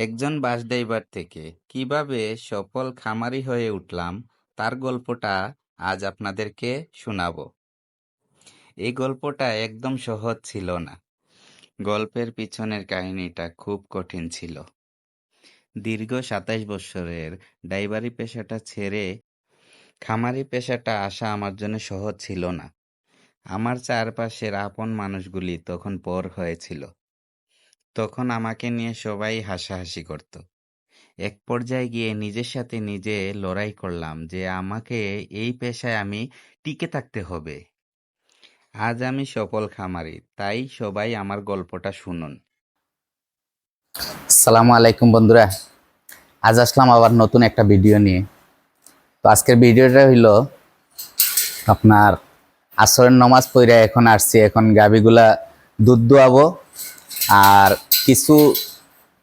একজন bus driver থেকে, কীভাবে সফল খামারি হয়ে উঠলাম? তার গল্পটা আজ আপনাদেরকে শোনাব। এই গল্পটা একদম সহজ ছিল না। গল্পের পিছনের কাহিনীটা খুব কঠিন ছিল। দীর্ঘ সাতাইশ বছরের ড্রাইভারি পেশাটা ছেড়ে খামারি পেশাটা আসা আমার জন্য সহজ ছিল না। আমার চারপাশের আপন মানুষগুলি তখন পর হয়েছিল। তখন আমাকে নিয়ে সবাই হাসাহাসি করত। এক পর্যায়ে গিয়ে নিজের সাথে নিজে লড়াই করলাম যে আমাকে এই পেশায় আমি টিকে থাকতে হবে। আজ আমি সফল খামারি, তাই সবাই আমার গল্পটা শুনুন। সালামু আলাইকুম বন্ধুরা, আজ আসলাম আবার নতুন একটা ভিডিও নিয়ে। তো আজকের ভিডিওটা হইল আপনার আসরের নমাজ পড়ে এখন আসছি, এখন গাবিগুলা দুধ দোয়াবো। আর কিছু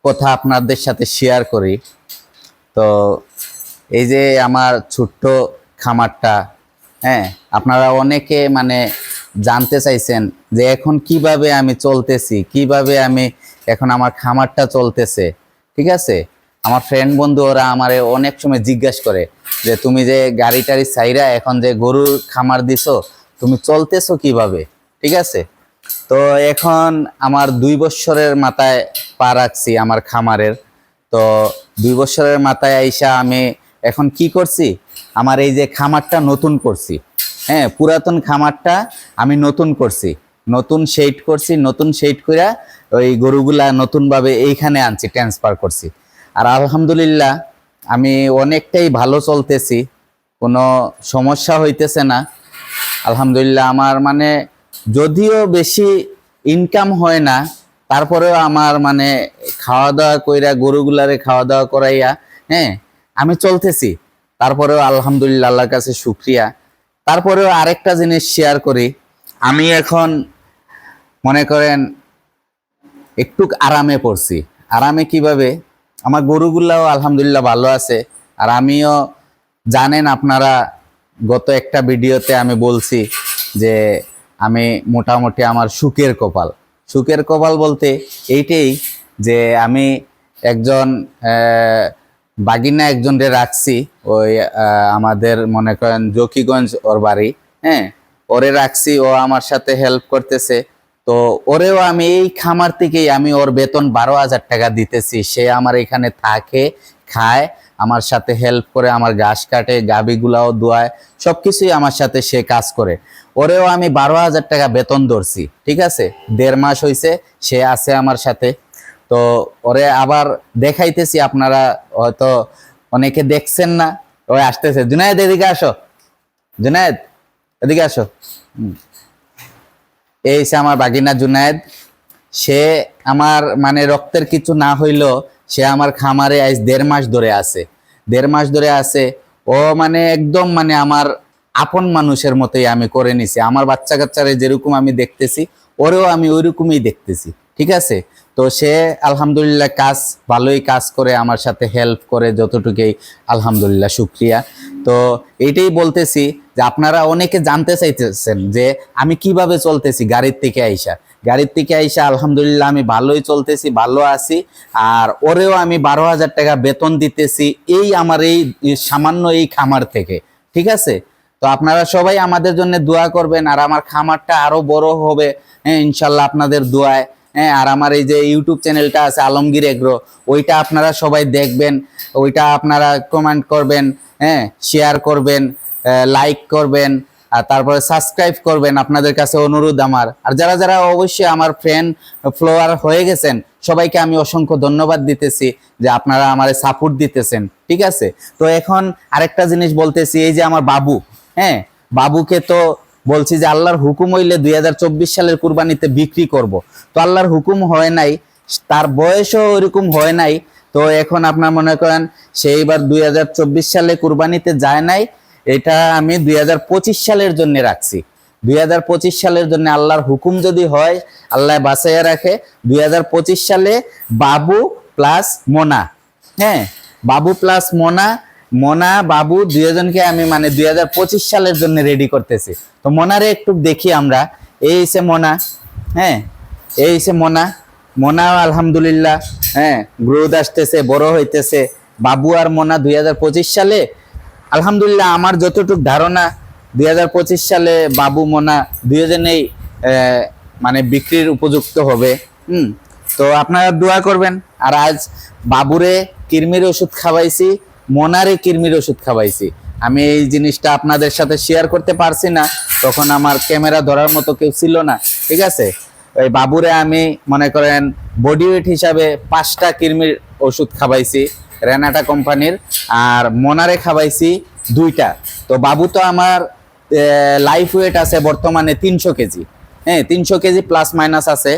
কথা আপনাদের সাথে শেয়ার করি। তো এই যে আমার ছোট্ট খামারটা হ্যাঁ আপনারা অনেকে মানে জানতে চাইছেন যে এখন কীভাবে আমি চলতেছি, কীভাবে আমি এখন আমার খামারটা চলতেছে, ঠিক আছে? আমার ফ্রেন্ড বন্ধু ওরা আমার অনেক সময় জিজ্ঞাসা করে যে, তুমি যে গাড়ি টাড়ি সাইরা এখন যে গরুর খামার দিছো, তুমি চলতেছো কীভাবে? ঠিক আছে? তো এখন আমার দুই বছরের মাথায় পা রাখছি আমার খামারের। তো দুই বছরের মাথায় আইসা আমি এখন কি করছি? আমার এই যে খামারটা নতুন করছি। হ্যাঁ পুরাতন খামারটা আমি নতুন করছি। নতুন শেড করছি, নতুন শেড করে ওই গরুগুলা নতুনভাবে এইখানে আনছি ট্রান্সফার করছি। আর আলহামদুলিল্লাহ আমি অনেকটাই ভালো চলতেছি, কোনো সমস্যা হইতেছে না। আলহামদুলিল্লাহ আমার মানে যদিও বেশি ইনকাম হয় না, তারপরেও আমার মানে খাওয়া দাওয়া কইরা, গরুগুলারে খাওয়া দাওয়া করাইয়া হ্যাঁ আমি চলতেছি। তারপরেও আলহামদুলিল্লাহ আল্লাহর কাছে শুক্রিয়া। তারপরেও আরেকটা জিনিস শেয়ার করি। আমি এখন মনে করেন একটু আরামে পড়ছি। আরামে কীভাবে? আমার গরুগুলাও আলহামদুলিল্লাহ ভালো আছে। আর আমিও জানেন আপনারা গত একটা ভিডিওতে আমি বলছি যে আমি মোটামুটি আমার সুখের কপাল। সুখের কপাল বলতে এইটাই যে আমি একজন বাগিনা একজনকে রাখছি, ওই আমাদের মনে করেন জকিগঞ্জ ওর বাড়ি হ্যাঁ? ওরে রাখছি, ও আমার সাথে হেল্প করতেছে। তো ওরেও আমি এই খামার থেকেই আমি ওর বেতন বারো হাজার টাকা দিতেছি। সে আমার এখানে থাকে, খায় আমার সাথে হেল্প করে, আমার ঘাস কাটে গাবিগুলাও দোয়ায়, সবকিছুই আমার সাথে সে কাজ করে। ওরেও আমি বারো হাজার টাকা বেতন ধরছি, ঠিক আছে? দেড় মাস হয়েছে সে আছে আমার সাথে। তো ওরে আবার দেখাইতেছি, আপনারা হয়তো অনেকে দেখছেন না, ওই আসতেছে। জুনায়েদ, এদিকে আসো। জুনায়েদ, এদিকে আসো। এই আমার বাগিনা জুনায়েদ, সে আমার মানে রক্তের কিছু না হইলেও সে আমার খামারে আজ দেড় মাস ধরে আছে। দেড় মাস ধরে আছে। ও মানে একদম মানে আমার আপন মানুষের মতোই আমি করে নিছি। আমার বাচ্চা কাচ্চারে যেরকম আমি দেখতেছি ওরেও আমি ওইরকমই দেখতেছি, ঠিক আছে? তো সে আলহামদুলিল্লাহ কাজ, ভালোই কাজ করে, আমার সাথে হেল্প করে যতটুকুই, আলহামদুলিল্লাহ, শুক্রিয়া। তো এটাই বলতেছি যে আপনারা অনেকে জানতে চাইতেছেন যে আমি কীভাবে চলতেছি গাড়ির থেকে আইসা। গাড়ির থেকে আইসা আলহামদুলিল্লাহ আমি ভালোই চলতেছি, ভালো আছি। আর ওরেও আমি বারো হাজার টাকা বেতন দিতেছি এই আমার এই সামান্য এই খামার থেকে, ঠিক আছে? তো আপনারা সবাই আমাদের জন্য দোয়া করবেন আর আমার খামারটা আরও বড় হবে হ্যাঁ ইনশাল্লাহ আপনাদের দোয়ায় হ্যাঁ আর আমার এই যে ইউটিউব চ্যানেলটা আছে আলমগীর এগ্রো, ওইটা আপনারা সবাই দেখবেন, ওইটা আপনারা কমেন্ট করবেন হ্যাঁ শেয়ার করবেন লাইক করবেন, আর তারপরে সাবস্ক্রাইব করবেন আপনাদের কাছে অনুরোধ আমার। আর যারা যারা অবশ্যই আমার ফ্রেন্ড ফ্লোয়ার হয়ে গেছেন, সবাইকে আমি অসংখ্য ধন্যবাদ দিতেছি যে আপনারা আমার সাপোর্ট দিতেছেন, ঠিক আছে? তো এখন আরেকটা জিনিস বলতেছি, এই যে আমার বাবু হ্যাঁ বাবুকে তো বলছি যে আল্লাহর হুকুম হইলে দুই হাজার চব্বিশ সালের কুরবানিতে বিক্রি করব। তো আল্লাহর হুকুম হয় নাই, তার বয়সও ওইরকম হয় নাই, তো এখন আপনার মনে করেন সেইবার দুই হাজার চব্বিশ সালে কুরবানিতে যায় নাই, এটা আমি দুই হাজার পঁচিশ সালের জন্য রাখছি। দুই হাজার পঁচিশ সালের জন্য আল্লাহর হুকুম যদি হয়, আল্লাহ বাঁচাইয়া রাখে। দুই হাজার পঁচিশ সালে বাবু প্লাস মোনা। হ্যাঁ বাবু প্লাস মোনা মোনা, বাবু দুইজনকে আমি মানে দু হাজার পঁচিশ সালের জন্য রেডি করতেছি। তো মোনারে একটু দেখি আমরা। এই সে মোনা হ্যাঁ? এই সে মোনা। মোনা আলহামদুলিল্লাহ হ্যাঁ? গ্রোথ আসতেছে, বড় হইতেছে। বাবু আর মোনা দুই হাজার পঁচিশ সালে। আলহামদুলিল্লাহ আমার যতটুকু ধারণা, দুই হাজার পঁচিশ সালে বাবু, মোনা দুইজনেই মানে বিক্রির উপযুক্ত হবে। হুম? তো আপনারা দোয়া করবেন। আর আজ বাবুরে কিরমির ওষুধ খাওয়াইছি। মোনারে কিরমির ওষুধ খাওয়াইছি। আমি এই জিনিসটা আপনাদের সাথে শেয়ার করতে পারছি না, তখন আমার ক্যামেরা ধরার মতো কেউ ছিল না, ঠিক আছে? ওই বাবুরে আমি মনে করেন বডি ওয়েট হিসাবে পাঁচটা কিরমির ওষুধ খাওয়াইছি, রেনাটা কোম্পানির, আর মোনারে খাওয়াইছি দুইটা। তো বাবু তো আমার লাইফ ওয়েট আছে বর্তমানে তিনশো কেজি। হ্যাঁ তিনশো কেজি প্লাস মাইনাস আছে,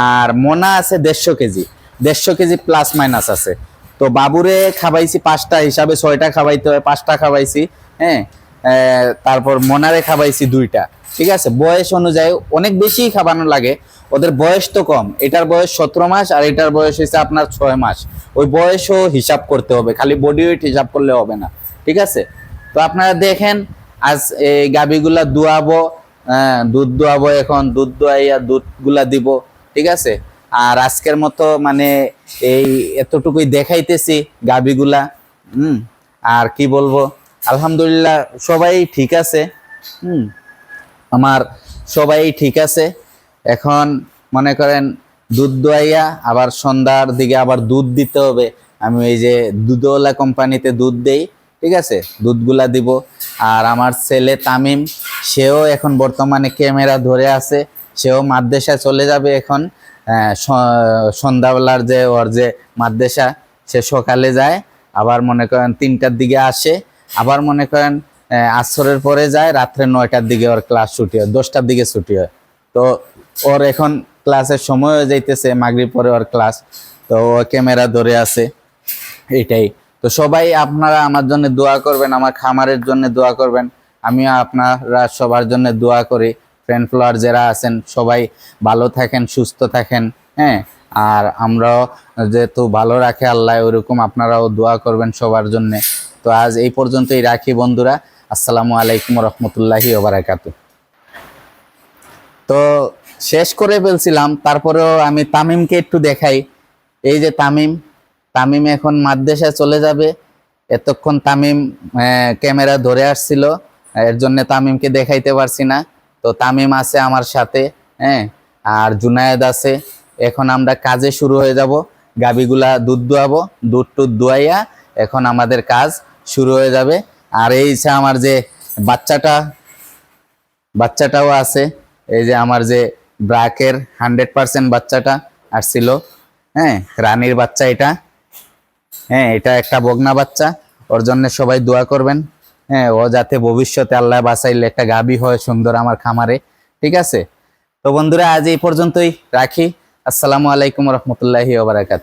আর মোনা আছে দেড়শো কেজি। দেড়শো কেজি প্লাস মাইনাস আছে। তো বাবুরে খাবাইছি পাঁচটা হিসাবে ছয়টা খাওয়াইতে হয় পাঁচটা খাওয়াইছি হ্যাঁ? তারপর মোনারে খাওয়াইছি দুইটা ঠিক আছে? বয়স অনুযায়ী অনেক বেশি খাওয়ানো লাগে ওদের বয়স তো কম। এটার বয়স সতেরো মাস আর এটার বয়স হচ্ছে আপনার ছয় মাস। ওই বয়সও হিসাব করতে হবে খালি বডি ওয়েট হিসাব করলে হবে না ঠিক আছে? তো আপনারা দেখেন আজ এই গাবিগুলা দুয়াবো হ্যাঁ, দুধ দোয়াবো এখন দুধ দোয়াইয়া দুধগুলা দিব ঠিক আছে? আর আজকের মতো মানে এই এতটুকুই দেখাইতেছি গাবিগুলা, হুম? আর কি বলব? আলহামদুলিল্লাহ সবাই ঠিক আছে, হুম? আমার সবাই ঠিক আছে। এখন মনে করেন দুধ দোয়াইয়া আবার সন্ধ্যার দিকে আবার দুধ দিতে হবে। আমি এই যে দুধওয়ালা কোম্পানিতে দুধ দেই, ঠিক আছে? দুধগুলা দিব। আর আমার ছেলে তামিম, সেও এখন বর্তমানে ক্যামেরা ধরে আছে। সেও মাদ্রাসায় চলে যাবে এখন। সন্ধ্যাবেলার যে ওর যে মাদ্রাসা, সে সকালে যায়, আবার মনে করেন তিনটার দিকে আসে, আবার মনে করেন আসরের পরে যায়, রাত্রে নয়টার দিকে ওর ক্লাস ছুটি হয়, দশটার দিকে ছুটি হয়। তো ওর এখন ক্লাসের সময় হয়ে যাইতেছে, মাগরিব পরে ওর ক্লাস, তো ও ক্যামেরা ধরে আছে, এটাই। তো সবাই আপনারা আমার জন্য দোয়া করবেন, আমার খামারের জন্য দোয়া করবেন, আমিও আপনারা সবার জন্য দোয়া করি। ফ্রেন্ড ফ্লোয়ার যারা আছেন, সবাই ভালো থাকেন, সুস্থ থাকেন হ্যাঁ? আর আমরাও যেহেতু ভালো রাখে আল্লাহ, ওরকম আপনারাও দোয়া করবেন সবার জন্য। তো আজ এই পর্যন্তই রাখি বন্ধুরা। আসসালামু আলাইকুম রহমতুল্লাহি ওবারাকাতু তো শেষ করে ফেলছিলাম, তারপরেও আমি তামিমকে একটু দেখাই। এই যে তামিম তামিম এখন মাদ্রাসায় চলে যাবে। এতক্ষণ তামিম ক্যামেরা ধরে আসছিল, এর জন্য তামিমকে দেখাইতে পারছি না। তো তামিম আছে আমার সাথে হ্যাঁ? আর জুনায়েদ আছে। এখন আমরা কাজে শুরু হয়ে যাব। গাবিগুলা দুধ দোয়াবো, দুধ টুধ দোয়াইয়া এখন আমাদের কাজ শুরু হয়ে যাবে। আর এই যে আমার যে বাচ্চাটা, বাচ্চাটাও আছে। এই যে আমার যে ব্রাকের হান্ড্রেড পার্সেন্ট বাচ্চাটা আসছিল হ্যাঁ? রানীর বাচ্চা এটা। হ্যাঁ এটা একটা বগনা বাচ্চা। ওর জন্য সবাই দোয়া করবেন। হ্যাঁ ও যাতে ভবিষ্যতে আল্লাহ বাসাইলে একটা গাবি হয় সুন্দর আমার খামারে, ঠিক আছে? তো বন্ধুরা, আজ এই পর্যন্তই রাখি। আসসালামু আলাইকুম রহমতুল্লাহি ওবরাকাত